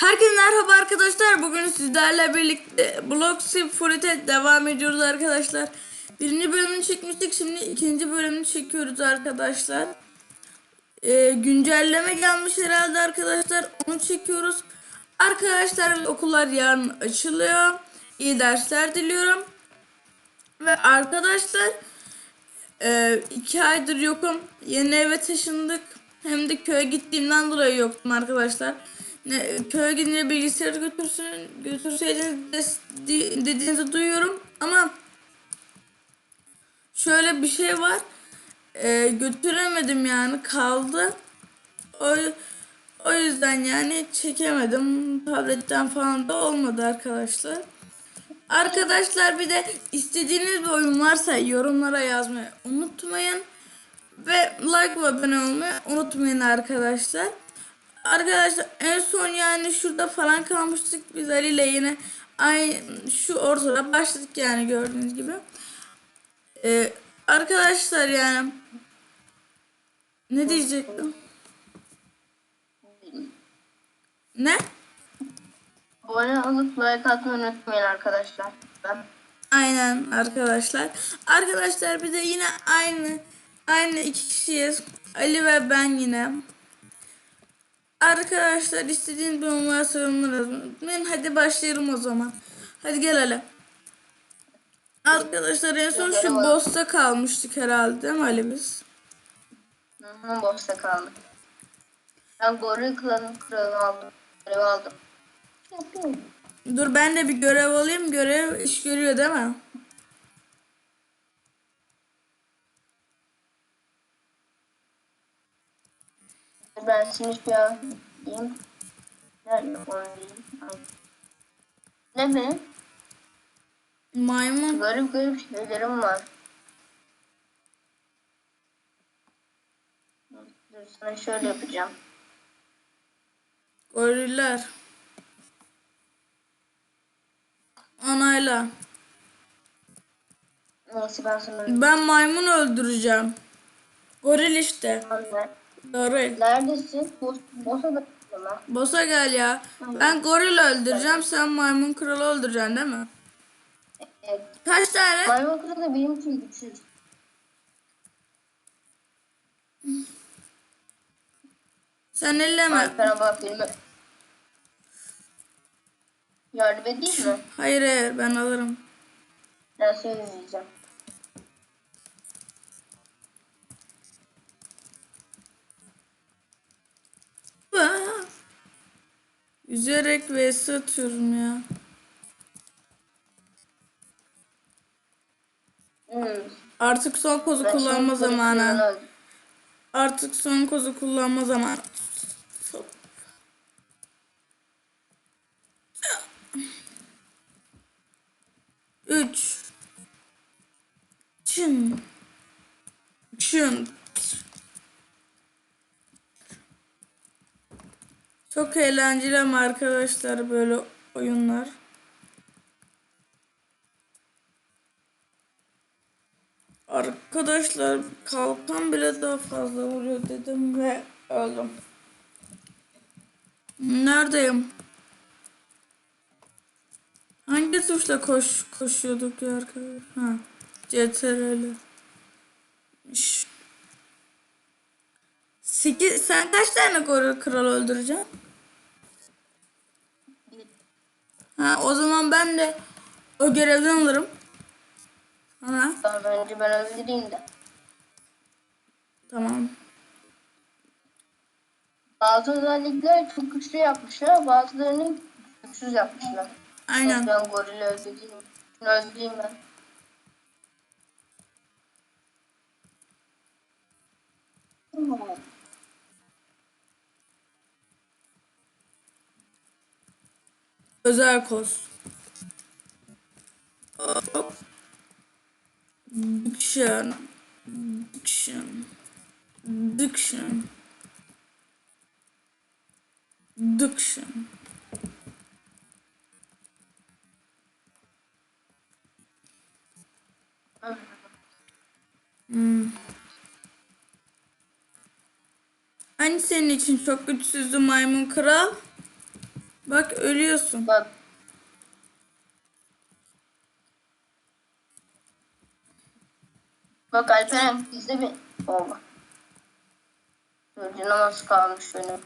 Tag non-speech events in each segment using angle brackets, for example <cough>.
Herkese merhaba arkadaşlar. Bugün sizlerle birlikte Block Simulator'e devam ediyoruz arkadaşlar. Birinci bölümünü çekmiştik. Şimdi ikinci bölümünü çekiyoruz arkadaşlar. Ee, güncelleme gelmiş herhalde arkadaşlar. Onu çekiyoruz. Arkadaşlar okullar yarın açılıyor. İyi dersler diliyorum. Ve arkadaşlar e, iki aydır yokum. Yeni eve taşındık. Hem de köye gittiğimden dolayı yoktum arkadaşlar. Ne, köye gidince bilgisayarı götürsün, götürseydiniz de, di- dediğinizi duyuyorum. Ama şöyle bir şey var. E, götüremedim yani kaldı. O, o yüzden yani çekemedim. Tabletten falan da olmadı arkadaşlar. Arkadaşlar bir de istediğiniz bir oyun varsa yorumlara yazmayı unutmayın. Ve like ve abone olmayı unutmayın arkadaşlar. Arkadaşlar en son yani şurada falan kalmıştık biz Ali ile yine aynı şu ortada başladık yani gördüğünüz gibi. Ee, arkadaşlar yani ne diyecektim? Ne? Abone olup like atmayı unutmayın arkadaşlar. Ben Aynen arkadaşlar. Arkadaşlar bir de yine aynı aynı iki kişiyiz. Ali ve ben yine. Arkadaşlar istediğiniz bir numara sorunlar Ben hadi başlayalım o zaman. Hadi gel Ali. Arkadaşlar en son şu boss'ta kalmıştık herhalde değil mi Ali biz? Hı, boşta kaldım. Ben goril klanın kralını aldım. Görev aldım. Dur ben de bir görev alayım. Görev iş görüyor değil mi? Ben şimdi şu an diyeyim. Nerede onu diyeyim. Ne be? Maymun. Garip garip şeylerim var. Dur sana şöyle yapacağım. Goriller. Onayla. Neyse ben sana Ben maymun öldüreceğim. Goril işte. Anne. Goril. Neredesin? Da ama. Boss'a gel ya. Ben goril öldüreceğim. Sen maymun kralı öldüreceksin değil mi? Evet. Kaç tane? Maymun kralı benim için güçsüz. Sen elleme. Alper'e bak filmi. Yardım edeyim mi? Hayır hayır ben alırım. Ben seni Yüzerek vs atıyorum ya. Hmm. Artık son kozu kullanma zamanı. Artık son kozu kullanma zamanı. Eğlenceli arkadaşlar böyle oyunlar. Arkadaşlar kalkan bile daha fazla vuruyor dedim ve öldüm. Neredeyim? Hangi tuşla koş koşuyorduk ya arkadaşlar? Ha. CTRL. Şş. Sekiz, sen kaç tane kral öldüreceksin? Ha o zaman ben de o görevden alırım. Ha Daha önce ben öldüreyim de. tamam. Bazı özellikler çok güçlü yapmışlar, bazılarını güçsüz yapmışlar. Aynen. Ben gorili öldüreyim. Öldüreyim ben. Özel koz. Hop. Diction. Diction. Diction. Diction. Hmm. Hani senin için çok güçsüzdü maymun kral? Bak ölüyorsun. Bak. Bak Alperen bizde bir... Çocuğun nasıl kalmış benim.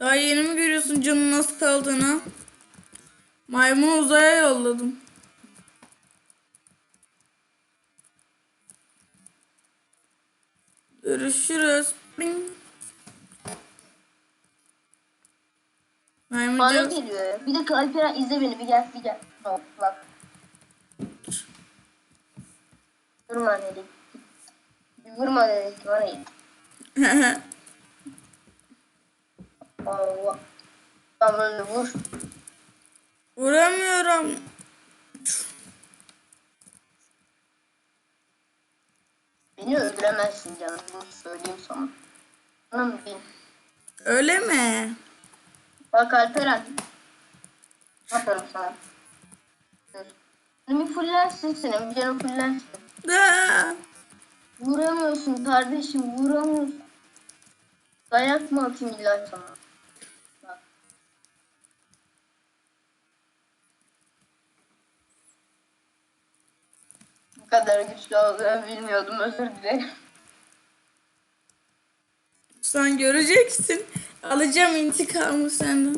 Daha yeni mi görüyorsun canın nasıl kaldığını? Maymunu uzaya yolladım. Görüşürüz. Bing. Bana Maymunca geliyor. Bir dakika Alperen izle beni bir gel bir gel. Bak bak. Vurma dedik. Vurma dedik bana git. <laughs> Allah. Ben böyle vur. Vuramıyorum. Beni öldüremezsin canım. Bunu söyleyeyim sana. Tamam bin. Öyle mi? Bak Alperen. Aferin sana. Senin bir fullensin senin. Bir canın fullensin. Da. Vuramıyorsun kardeşim. Vuramıyorsun. Dayak mı atayım illa sana? Bak. Bu kadar güçlü olduğunu bilmiyordum. Özür dilerim. Sen göreceksin. Alacağım intikamı senden.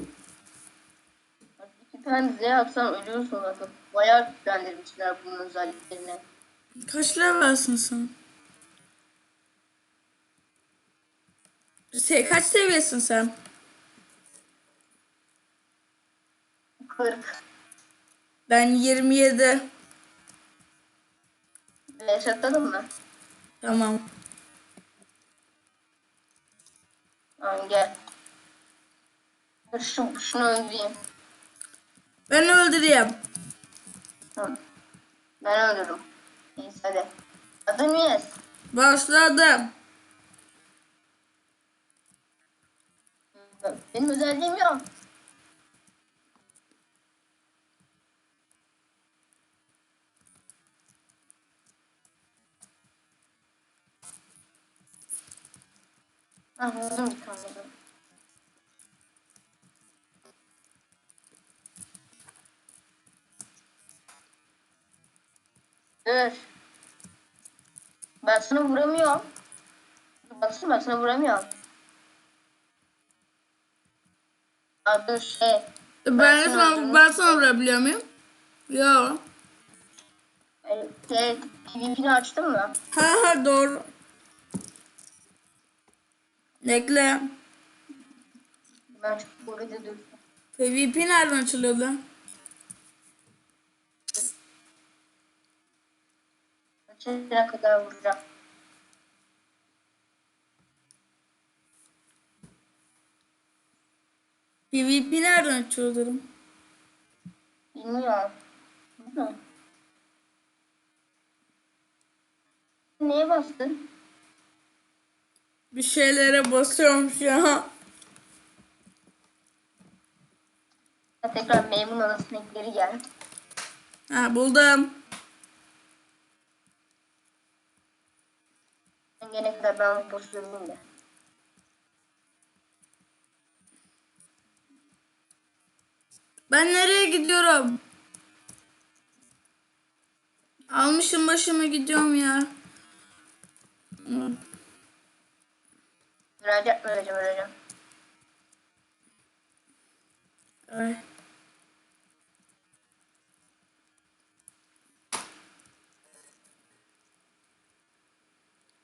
Bak, İki tane Z atsan ölüyorsun bakın. Bayağı güçlendirmişler bunun özelliklerini. Kaç levelsin sen? Se kaç seviyesin sen? 40. Ben 27. Leş atalım mı? Tamam. Tamam gel. Şu, şunu öldüreyim. Ben öldüreyim. Tamam. Ben öldürürüm. Neyse hadi. Adın Yes. Başladım. Benim özelliğim yok. Ah buldum bir tane. Sana vuramıyorum. Baksana ben sana vuramıyorum. Adı şey. Ben, Ben sana, sana- ben sana vurabiliyor muyum? Yo. e, Şey, PvP'ni açtın mı? Ha ha doğru. Bekle. Ben çok burada dursun. PvP nereden açılıyordu? Açana kadar vuracağım. PvP nereden açılıyordu? Bilmiyorum. Bilmiyorum. Neye bastın? Bir şeylere basıyorum şu an. Tekrar memnun odasına geri gel. Ha buldum. Sen gene kadar ben boş durmayayım da. Ben nereye gidiyorum? Almışım başıma gidiyorum ya. Öleceğim, öleceğim, öleceğim. Ay.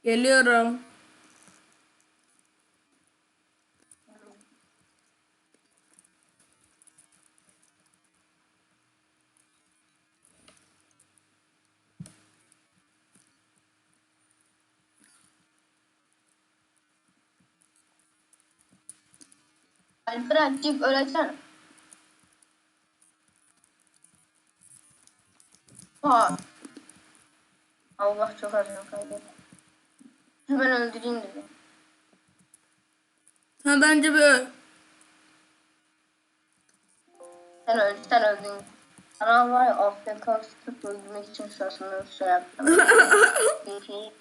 Geliyorum. Alperen çık öleceğim. Ha. Allah çok acıyor kaybettim. Ben öldüreyim dedim. Ha bence bir Sen öldün, sen öldün. Sana var ya AFK sıkıp öldürmek için şaşırmıyor şey yaptım. <laughs> Peki.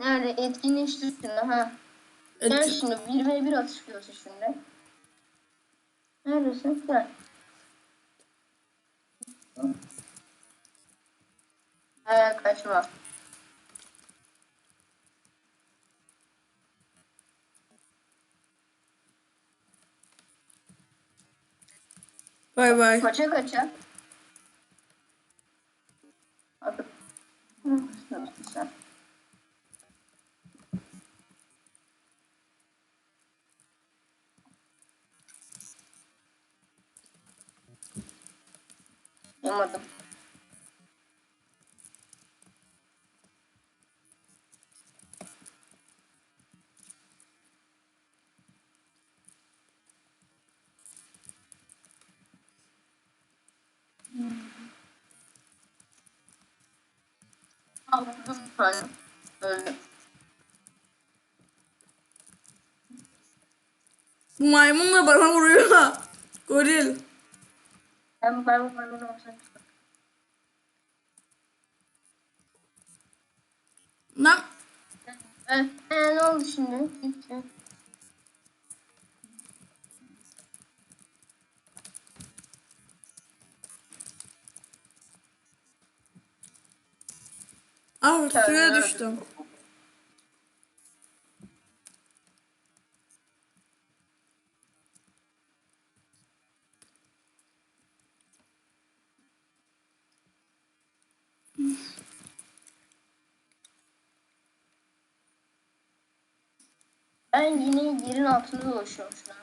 Nerede? Etkinleştir şimdi ha. Gel Et- şimdi 1v1 atışıyorsun şimdi. Neredesin? Gel. Ee, kaçma. Bay bay. Kaça kaça? Abi. Hı, sen. Yamadım. Aldım falan. Öldüm. Bu maymun da bana vuruyor. <laughs> Goril. Ben ben ben ben Lan Ee, ee, ne oldu şimdi? Gitti. ah suya düştüm. Ben yine yerin altında dolaşıyorum şu an.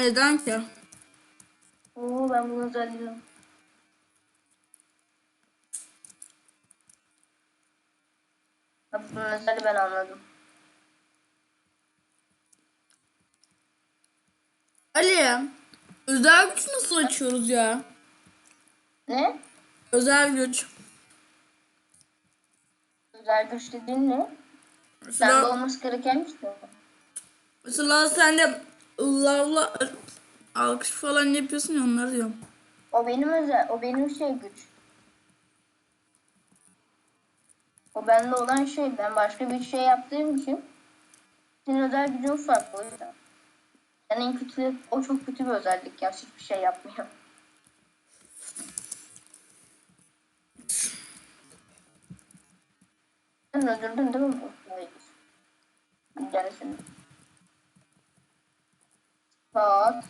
Neden ki? Oo ben bunu özelliyorum. Bak bunun özelliği ben anladım. Ali. Özel güç nasıl açıyoruz ya? Ne? Özel güç. Özel güç dediğin ne? Sende Mesela, olması gereken mi? mesela sen de lavla alkış falan yapıyorsun ya onları diyorum. O benim özel, o benim şey güç. O bende olan şey, ben başka bir şey yaptığım için senin özel gücün farklı o yüzden. Yani en kötü, o çok kötü bir özellik ya, hiçbir şey yapmıyor. Sen öldürdün değil mi bu? Hayır. Gelsin. Bak.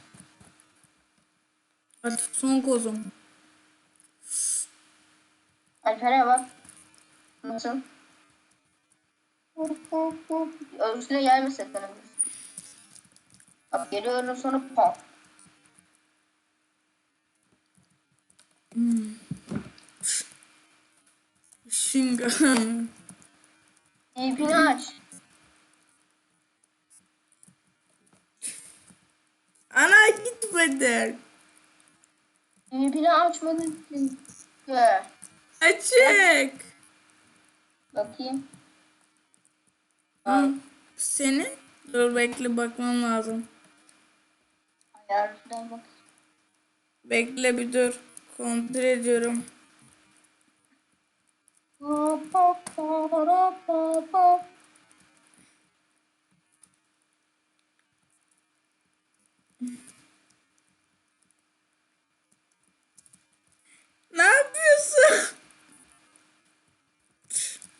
Artık son kozum. Alper'e bak. Nasıl? Üstüne gelmesin efendim. Bak geliyorum sonra pop. Şinga. İpini aç. Ana gitmedi. İpini açmadın. Gel. Açık. Bakayım. Hı. Senin? Dur bekle bakmam lazım. Ayarlardan bak. Bekle bir dur. Kontrol ediyorum.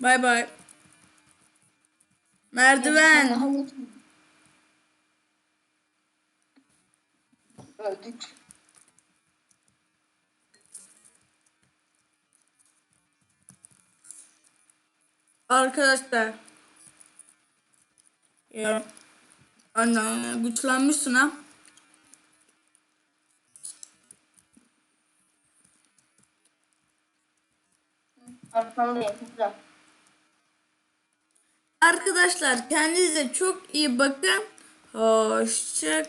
Bay bay. Merdiven. Öldük. Arkadaşlar. Ya. Anne güçlenmişsin ha. Arkamdayım. Güzel. Arkadaşlar kendinize çok iyi bakın. Hoşçakalın.